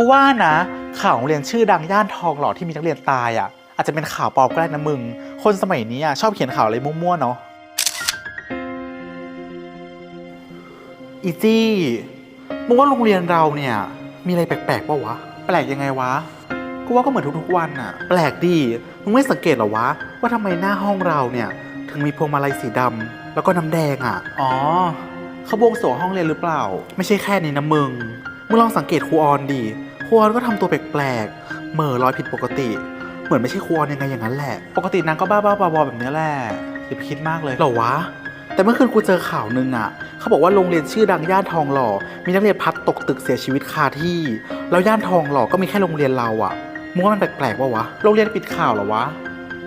กูว่านะ ข่าวโรงเรียนชื่อดังย่านทองหล่อที่มีนักเรียนตายอะ อาจจะเป็นข่าวปลอมก็ได้นะมึง คนสมัยนี้อะชอบเขียนข่าวอะไรมั่วๆเนาะอีจี้มึงว่าโรงเรียนเราเนี่ย มีอะไรแปลกๆปะวะ แปลกยังไงวะ กูว่าก็เหมือนทุกๆวันอะแปลกดีมึงไม่สังเกตเหรอวะ ว่าทำไมหน้าห้องเราเนี่ย ถึงมีพวงมาลัยสีดำแล้วก็น้ำแดงอะอ๋อเขาบวงสรวงห้องเรียนหรือเปล่า ไม่ใช่แค่นี้นะมึง มึงลองสังเกตครูออนดิ ครูอนก็ทำตัวแปลกๆเหม่อลอยผิดปกติ เหมือนไม่ใช่ครูอนยังไงอย่างนั้นแหละ ปกตินางก็บ้าๆบอๆแบบนี้แหละอย่าไปคิดมากเลยเหรอวะ แต่เมื่อคืนกูเจอข่าวหนึ่งอะ เขาบอกว่าโรงเรียนชื่อดังย่านทองหล่อ มีนักเรียนพัดตกตึกเสียชีวิตคาที่ แล้วย่านทองหล่อก็มีแค่โรงเรียนเราอะมึงว่ามันแปลกๆปะวะ โรงเรียนปิดข่าวเหรอวะ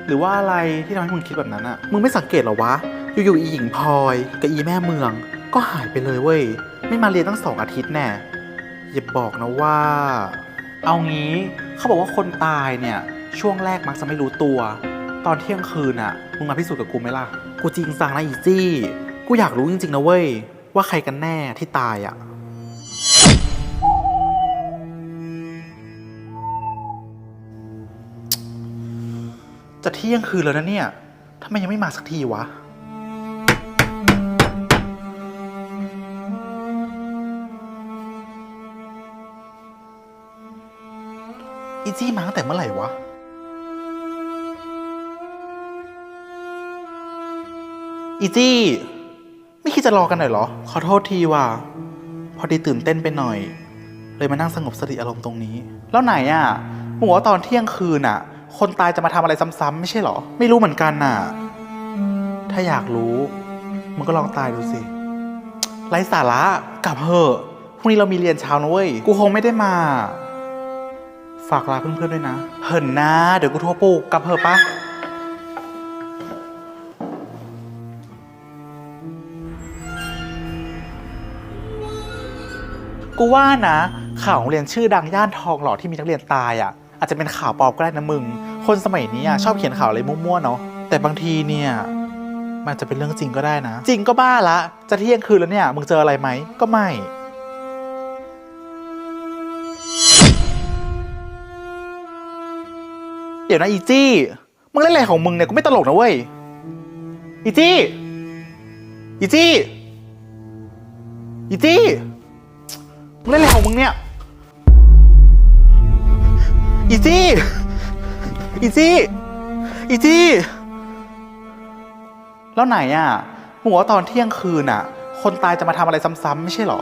หรือว่าอะไรที่ทำให้มึงคิดแบบนั้นอะ มึงไม่สังเกตเหรอวะ อยู่ๆอีหญิงพลอยกับอีแม่เมือง ก็หายไปเลยเว้ย ไม่มาเรียนตั้งสองอาทิตย์แน่ อย่าบอกนะว่า เอางี้เขาบอกว่าคนตายเนี่ย ช่วงแรกมักจะไม่รู้ตัว ตอนเที่ยงคืนอะมึงมาพิสูจน์กับกูไหมล่ะ กูจริงจังนะอีจี้ กูอยากรู้จริงๆนะเว้ย ว่าใครกันแน่ที่ตายอะจะเที่ยงคืนแล้วนะเนี่ยทำไมยังไม่มาสักทีวะ อีจี้มาตั้งแต่เมื่อไหร่วะ อีจี้ ไม่คิดจะรอกันหน่อยเหรอ ขอโทษทีว่ะ พอดีตื่นเต้นไปหน่อย เลยมานั่งสงบสติอารมณ์ตรงนี้ แล้วไหนอะมึงบอกว่าตอนเที่ยงคืนอะ คนตายจะมาทำอะไรซ้ำๆไม่ใช่เหรอ ไม่รู้เหมือนกันน่ะ ถ้าอยากรู้มึงก็ลองตายดูสิ ไร้สาระกลับเถอะพรุ่งนี้เรามีเรียนเช้านะเว้ย กูคงไม่ได้มา ฝากลาเพื่อนๆด้วยนะ เหินนะ เดี๋ยวกูโทรปลุกกลับเถอะปะกูว่านะ ข่าวโรงเรียนชื่อดังย่านทองหล่อที่มีนักเรียนตายอะ อาจจะเป็นข่าวปลอมก็ได้นะมึง คนสมัยนี้อะชอบเขียนข่าวอะไรมั่วๆเนาะแต่บางทีเนี่ยมันจะเป็นเรื่องจริงก็ได้นะ จริงก็บ้าละ จะเที่ยงคืนแล้วเนี่ย มึงเจออะไรไหมก็ไม่ ดี๋ยวนะอีจี้ มึงเล่นอะไรของมึงเนี่ยกูไม่ตลกนะเว้ย อีจี้ อีจี้ อีจี้ มึงเล่นอะไรของมึงเนี่ย อีจี้ อีจี้ อีจี้ แล้วไหนอะมึงบอกว่าตอนเที่ยงคืนอะ คนตายจะมาทำอะไรซ้ำๆไม่ใช่เหรอ